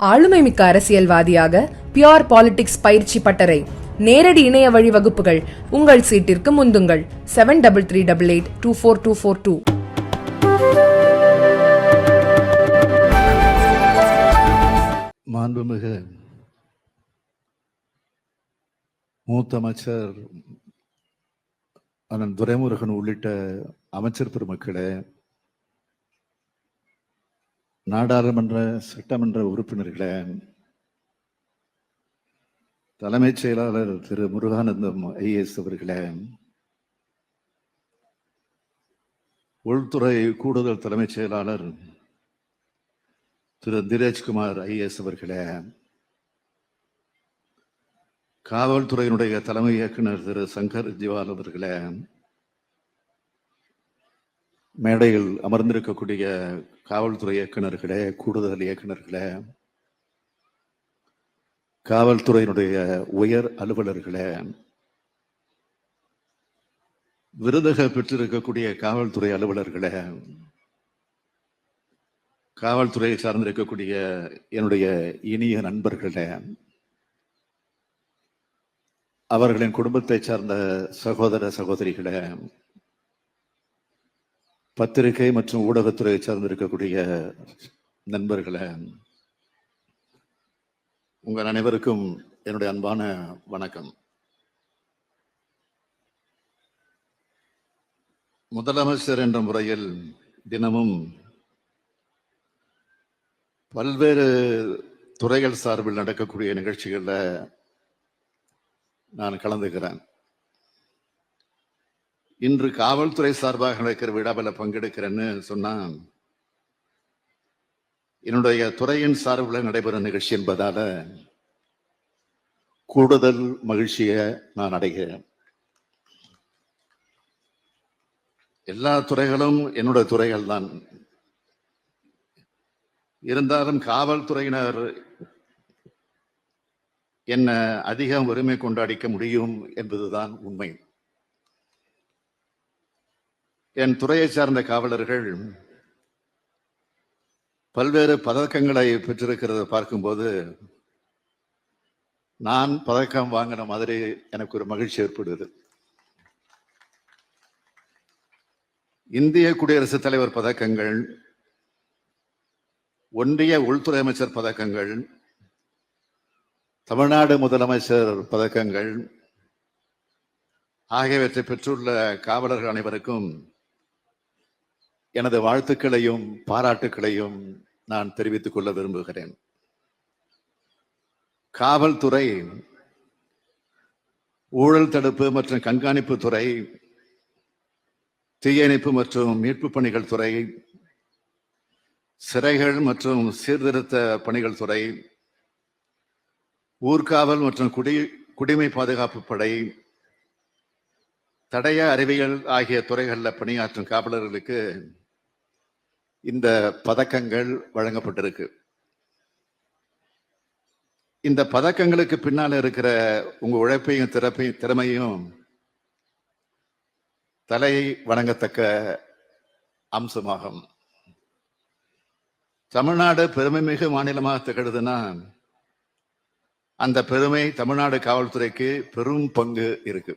ஆளுமைமிக்க அரசியல்வாதியாக pure politics பயிற்சி பட்டறை. நேரடி இணைய வழி வகுப்புகள். உங்கள் சீட்டிற்கு முந்துங்கள். Seven double three double eight two four two four two மாண்புமிகு மூத்த அமைச்சர் அண்ணன் துரைமுருகன் உள்ளிட்ட அமைச்சர் பெருமக்களே நாடாளுமன்ற சட்டமன்ற உறுப்பினர்களே தலைமைச் செயலாளர் திரு முருகானந்தம் ஐஏஎஸ் அவர்களே உள்துறை கூடுதல் தலைமைச் செயலாளர் திரு திரேஜ்குமார் ஐஏஎஸ் அவர்களே காவல்துறையினுடைய தலைமை இயக்குனர் திரு சங்கர் ஜிவால் அவர்களே மேடையில் அமர்ந்திருக்கக்கூடிய காவல்துறை இயக்குனர்களே கூடுதல் இயக்குநர்களே காவல்துறையினுடைய உயர் அலுவலர்களே விருதுக பெற்றிருக்கக்கூடிய காவல்துறை அலுவலர்களே காவல்துறையை சார்ந்திருக்கக்கூடிய என்னுடைய இனிய நண்பர்களே அவர்களின் குடும்பத்தை சார்ந்த சகோதர சகோதரிகளே பத்திரிகை மற்றும் ஊடகத்துறையை சார்ந்திருக்கக்கூடிய நண்பர்களே உங்கள் அனைவருக்கும் என்னுடைய அன்பான வணக்கம். முதலமைச்சர் என்ற முறையில் தினமும் பல்வேறு துறைகள் சார்பில் நடக்கக்கூடிய நிகழ்ச்சிகளில் நான் கலந்துக்கிறேன். இன்று காவல்துறை சார்பாக நடக்கிற விழாவில் பங்கெடுக்கிறேன்னு சொன்னா என்னுடைய துறையின் சார்பில் நடைபெறும் நிகழ்ச்சி என்பதால கூடுதல் மகிழ்ச்சியை நான் அடைகிறேன். எல்லா துறைகளும் என்னுடைய துறைகள் தான். இருந்தாலும் காவல்துறையினர் என்ன அதிகம் உரிமை கொண்டாடிக்க முடியும் என்பதுதான் உண்மை. என் துறையை சார்ந்த காவலர்கள் பல்வேறு பதக்கங்களை பெற்றிருக்கிறத பார்க்கும்போது நான் பதக்கம் வாங்கின மாதிரி எனக்கு ஒரு மகிழ்ச்சி ஏற்படுது. இந்திய குடியரசுத் தலைவர் பதக்கங்கள் ஒன்றிய உள்துறை அமைச்சர் பதக்கங்கள் தமிழ்நாடு முதலமைச்சர் பதக்கங்கள் ஆகியவற்றை பெற்றுள்ள காவலர்கள் அனைவருக்கும் எனது வாழ்த்துக்களையும் பாராட்டுக்களையும் நான் தெரிவித்துக் கொள்ள விரும்புகிறேன். காவல்துறை ஊழல் தடுப்பு மற்றும் கண்காணிப்பு துறை தீயணைப்பு மற்றும் மீட்பு பணிகள் துறை சிறைகள் மற்றும் சீர்திருத்த பணிகள் துறை ஊர்காவல் மற்றும் குடி குடிமை பாதுகாப்பு படை தடய அறிவியல் ஆகிய துறைகளில் பணியாற்றும் காவலர்களுக்கு இந்த பதக்கங்கள் வழங்கப்பட்டிருக்கு. இந்த பதக்கங்களுக்கு பின்னால் இருக்கிற உங்க உழைப்பையும் திறப்பையும் திறமையும் தலையை வணங்கத்தக்க அம்சமாகும். தமிழ்நாடு பெருமைமிகு மாநிலமாக திகழுதுன்னா அந்த பெருமை தமிழ்நாடு காவல்துறைக்கு பெரும் பங்கு இருக்கு.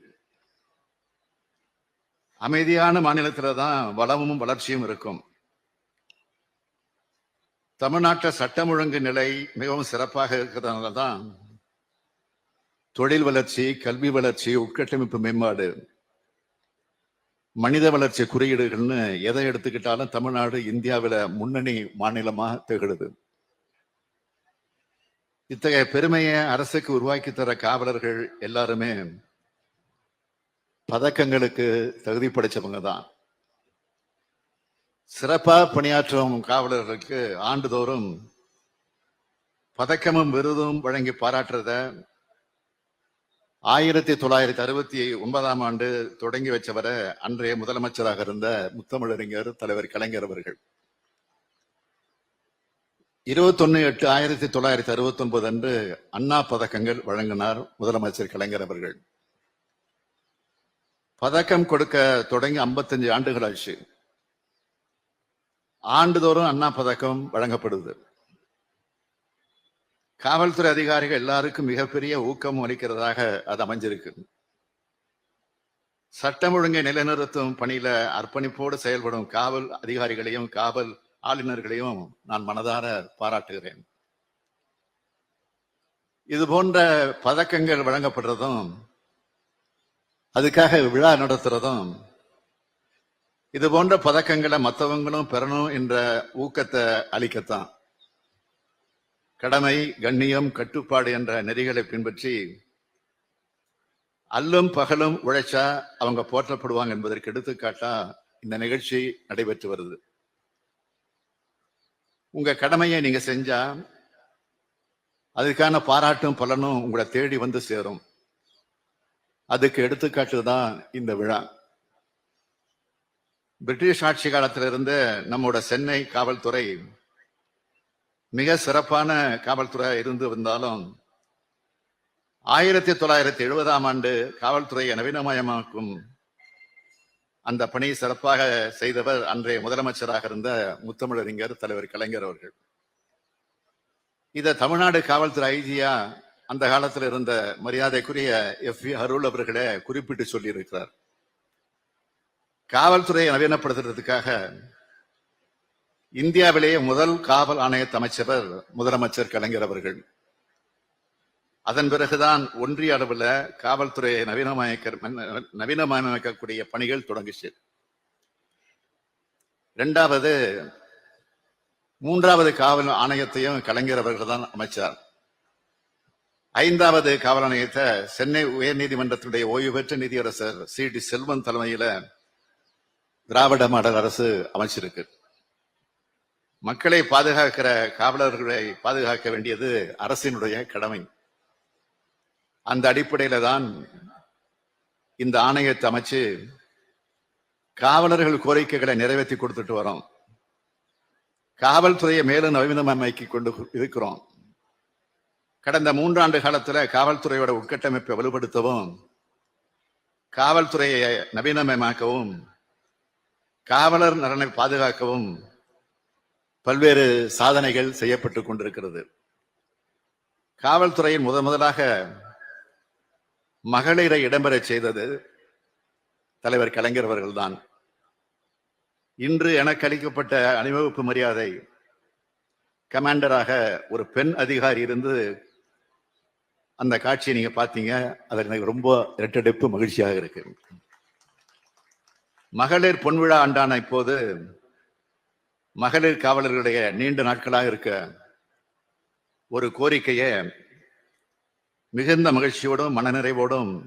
அமைதியான மாநிலத்தில் தான் வளமும் வளர்ச்சியும் இருக்கும். தமிழ்நாட்டில் சட்டம் ஒழுங்கு நிலை மிகவும் சிறப்பாக இருக்கிறதுனால தான் தொழில் வளர்ச்சி கல்வி வளர்ச்சி உட்கட்டமைப்பு மேம்பாடு மனித வளர்ச்சி குறியீடுகள்னு எதை எடுத்துக்கிட்டாலும் தமிழ்நாடு இந்தியாவில் முன்னணி மாநிலமாக திகழுது. இத்தகைய பெருமையை அரசுக்கு உருவாக்கி தர காவலர்கள் எல்லாருமே பதக்கங்களுக்கு தகுதி படைச்சவங்க தான் சிறப்பா பணியாற்றும் காவலர்களுக்கு ஆண்டுதோறும் பதக்கமும் விருதும் வழங்கி பாராட்டுறத ஆயிரத்தி தொள்ளாயிரத்தி அறுபத்தி ஒன்பதாம் ஆண்டு தொடங்கி வச்சவரை அன்றைய முதலமைச்சராக இருந்த முத்தமிழறிஞர் தலைவர் கலைஞர் அவர்கள். இருபத்தொன்னு எட்டு ஆயிரத்தி தொள்ளாயிரத்தி அறுபத்தி ஒன்பது அன்று அண்ணா பதக்கங்கள் வழங்கினார் முதலமைச்சர் கலைஞர் அவர்கள். பதக்கம் கொடுக்க தொடங்கி ஐம்பத்தஞ்சு ஆண்டுகள் ஆச்சு. ஆண்டுதோறும் அண்ணா பதக்கம் வழங்கப்படுது. காவல்துறை அதிகாரிகள் எல்லாருக்கும் மிகப்பெரிய ஊக்கம் அளிக்கிறதாக அது அமைஞ்சிருக்கு. சட்டம் ஒழுங்கை நிலைநிறுத்தும் பணியில அர்ப்பணிப்போடு செயல்படும் காவல் அதிகாரிகளையும் காவல் ஆளுநர்களையும் நான் மனதார பாராட்டுகிறேன். இது போன்ற பதக்கங்கள் வழங்கப்படுறதும் அதுக்காக விழா நடத்துறதும் இது போன்ற பதக்கங்களை மற்றவங்களும் பெறணும் என்ற ஊக்கத்தை அளிக்கத்தான். கடமை கண்ணியம் கட்டுப்பாடு என்ற நெறிகளை பின்பற்றி அல்லும் பகலும் உழைச்சா அவங்க போற்றப்படுவாங்க என்பதற்கு எடுத்துக்காட்டா இந்த நிகழ்ச்சி நடைபெற்று வருது. உங்க கடமையை நீங்க செஞ்சா அதுக்கான பாராட்டும் பலனும் உங்களை தேடி வந்து சேரும். அதுக்கு எடுத்துக்காட்டு தான் இந்த விழா. பிரிட்டிஷ் ஆட்சி காலத்திலிருந்து நம்மோட சென்னை காவல்துறை மிக சிறப்பான காவல்துறை இருந்து வந்தாலும் ஆயிரத்தி தொள்ளாயிரத்தி எழுபதாம் ஆண்டு காவல்துறையை நவீனமயமாக்கும் அந்த பணி சிறப்பாக செய்தவர் அன்றைய முதலமைச்சராக இருந்த முத்தமிழறிஞர் தலைவர் கலைஞர் அவர்கள். இதை தமிழ்நாடு காவல்துறை ஐஜியா அந்த காலத்தில் இருந்த மரியாதைக்குரிய எஃப் வி அருள் அவர்களே குறிப்பிட்டு சொல்லியிருக்கிறார். காவல்துறையை நவீனப்படுத்துறதுக்காக இந்தியாவிலேயே முதல் காவல் ஆணையத்தை அமைச்சவர் முதலமைச்சர் கலைஞர் அவர்கள். அதன் பிறகுதான் ஒன்றிய அளவில் காவல்துறையை நவீனமயக்க நவீனமயமாக்கக்கூடிய பணிகள் தொடங்குச்சு. இரண்டாவது மூன்றாவது காவல் ஆணையத்தையும் கலைஞர் அவர்கள் தான் அமைச்சார். ஐந்தாவது காவல் ஆணையத்தை சென்னை உயர்நீதிமன்றத்தினுடைய ஓய்வு பெற்ற நீதியரசர் சி டி செல்வன் தலைமையில திராவிட மாடல் அரசு அமைச்சிருக்கு. மக்களை பாதுகாக்கிற காவலர்களை பாதுகாக்க வேண்டியது அரசினுடைய கடமை. அந்த அடிப்படையில தான் இந்த ஆணையத்தை அமைச்சு காவலர்கள் கோரிக்கைகளை நிறைவேற்றி கொடுத்துட்டு வரோம். காவல்துறையை மேலும் நவீனமயமாக்கி கொண்டு இருக்கிறோம். கடந்த மூன்றாண்டு காலத்துல காவல்துறையோட உட்கட்டமைப்பை வலுப்படுத்தவும் காவல்துறையை நவீனமயமாக்கவும் காவலர் நலனை பாதுகாக்கவும் பல்வேறு சாதனைகள் செய்யப்பட்டு கொண்டிருக்கிறது. காவல்துறையின் முத முதலாக மகளிரை இடம்பெறச் செய்தது தலைவர் கலைஞர் அவர்கள்தான். இன்று எனக்கு அளிக்கப்பட்ட அணிவகுப்பு மரியாதை கமாண்டராக ஒரு பெண் அதிகாரி இருந்து அந்த காட்சியை நீங்க பார்த்தீங்க. அது எனக்கு ரொம்ப இரட்டடைப்பு மகிழ்ச்சியாக இருக்கு. மகளிர் பொன்விழா ஆண்டான இப்போது மகளிர் காவலர்களுடைய நீண்ட நாட்களாக இருக்க ஒரு கோரிக்கையை மிகுந்த மகிழ்ச்சியோடும் மனநிறைவோடும்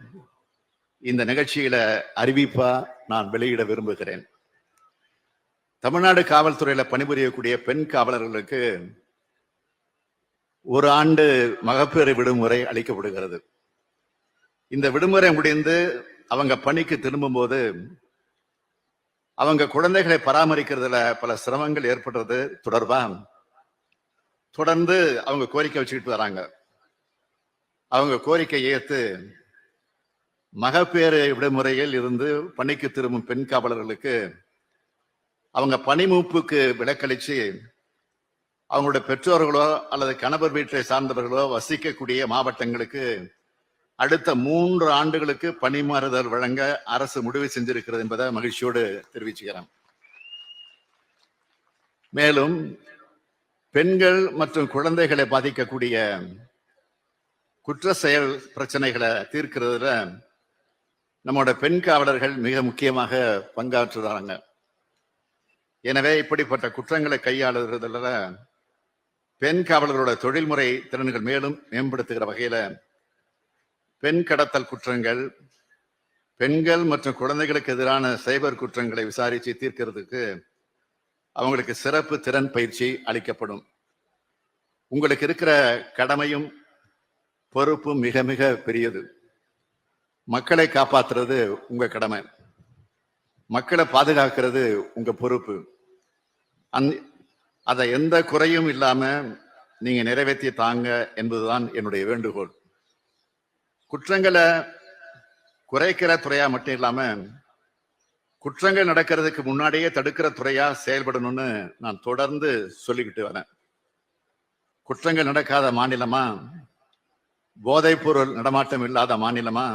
இந்த நிகழ்ச்சியில அறிவிப்பா நான் வெளியிட விரும்புகிறேன். தமிழ்நாடு காவல்துறையில பணிபுரியக்கூடிய பெண் காவலர்களுக்கு ஒரு ஆண்டு மகப்பேறு விடுமுறை அளிக்கப்படுகிறது. இந்த விடுமுறை முடிந்து அவங்க பணிக்கு திரும்பும்போது அவங்க குழந்தைகளை பராமரிக்கிறதுல பல சிரமங்கள் ஏற்படுறது தொடர்பா? தொடர்ந்து அவங்க கோரிக்கை வச்சுக்கிட்டு வராங்க. அவங்க கோரிக்கை ஏற்று மகப்பேறு விடுமுறையில் இருந்து பணிக்கு திரும்பும் பெண் காவலர்களுக்கு அவங்க பணிமூப்புக்கு விலக்களிச்சு அவங்களுடைய பெற்றோர்களோ அல்லது கணவர் வீட்டை சார்ந்தவர்களோ வசிக்கக்கூடிய மாவட்டங்களுக்கு அடுத்த மூன்று ஆண்டுகளுக்கு பணிமாறுதல் வழங்க அரசு முடிவு செஞ்சிருக்கிறது என்பதை மகிழ்ச்சியோடு தெரிவிச்சுக்கிறேன். மேலும் பெண்கள் மற்றும் குழந்தைகளை பாதிக்கக்கூடிய குற்ற செயல் பிரச்சனைகளை தீர்க்கிறதுல நம்மளோட பெண் காவலர்கள் மிக முக்கியமாக பங்காற்றுறாங்க. எனவே இப்படிப்பட்ட குற்றங்களை கையாளுறதுல பெண் காவலர்களோட தொழில்முறை திறன்கள் மேலும் மேம்படுத்துகிற வகையில பெண் கடத்தல் குற்றங்கள் பெண்கள் மற்றும் குழந்தைகளுக்கு எதிரான சைபர் குற்றங்களை விசாரித்து தீர்க்கிறதுக்கு அவங்களுக்கு சிறப்பு திறன் பயிற்சி அளிக்கப்படும். உங்களுக்கு இருக்கிற கடமையும் பொறுப்பும் மிக மிக பெரியது. மக்களை காப்பாத்துறது உங்க கடமை. மக்களை பாதுகாக்கிறது உங்க பொறுப்பு. அந் அதை எந்த குறையும் இல்லாம நீங்க நிறைவேற்றி தாங்க என்பதுதான் என்னுடைய வேண்டுகோள். குற்றங்களை குறைக்கிற துறையா மட்டும் இல்லாம குற்றங்கள் நடக்கிறதுக்கு முன்னாடியே தடுக்கிற துறையா செயல்படணும்னு நான் தொடர்ந்து சொல்லிக்கிட்டு வரேன். குற்றங்கள் நடக்காத மாநிலமா போதைப்பொருள் நடமாட்டம் இல்லாத மாநிலமா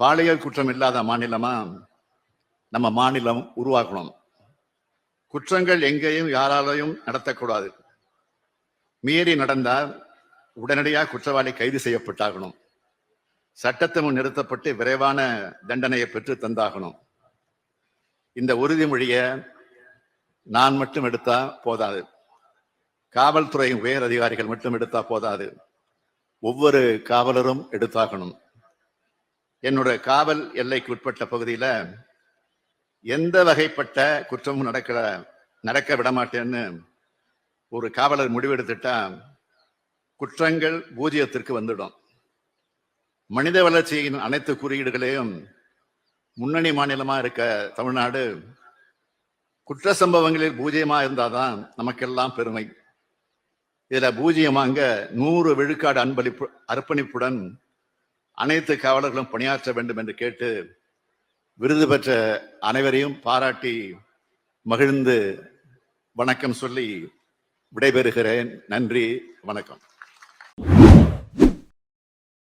பாலியல் குற்றம் இல்லாத மாநிலமா நம்ம மாநிலம் உருவாக்கணும். குற்றங்கள் எங்கேயும் யாராலையும் நடத்தக்கூடாது. மீறி நடந்தால் உடனடியாக குற்றவாளி கைது செய்யப்பட்டாகணும். சட்டத்தை முன் நிறுத்தப்பட்டு விரைவான தண்டனையை பெற்று தந்தாகணும். இந்த உறுதிமொழியை நான் மட்டும் எடுத்தா போதாது. காவல்துறையின் உயர் அதிகாரிகள் மட்டும் எடுத்தா போதாது. ஒவ்வொரு காவலரும் எடுத்தாகணும். என்னோட காவல் எல்லைக்கு உட்பட்ட பகுதியில் எந்த வகைப்பட்ட குற்றமும் நடக்கிற நடக்க விட மாட்டேன்னு ஒரு காவலர் முடிவெடுத்துட்டா குற்றங்கள் பூஜ்ஜியத்திற்கு வந்துடும். மனித வளர்ச்சியின் அனைத்து குறியீடுகளையும் முன்னணி மாநிலமா இருக்க தமிழ்நாடு குற்ற சம்பவங்களில் பூஜ்ஜியமா இருந்தாதான் நமக்கெல்லாம் பெருமை. இதுல பூஜ்ஜியமாங்க நூறு விழுக்காடு அன்பளிப்பு அர்ப்பணிப்புடன் அனைத்து காவலர்களும் பணியாற்ற வேண்டும் என்று கேட்டு விருது பெற்ற அனைவரையும் பாராட்டி மகிழ்ந்து வணக்கம் சொல்லி விடைபெறுகிறேன். நன்றி வணக்கம்.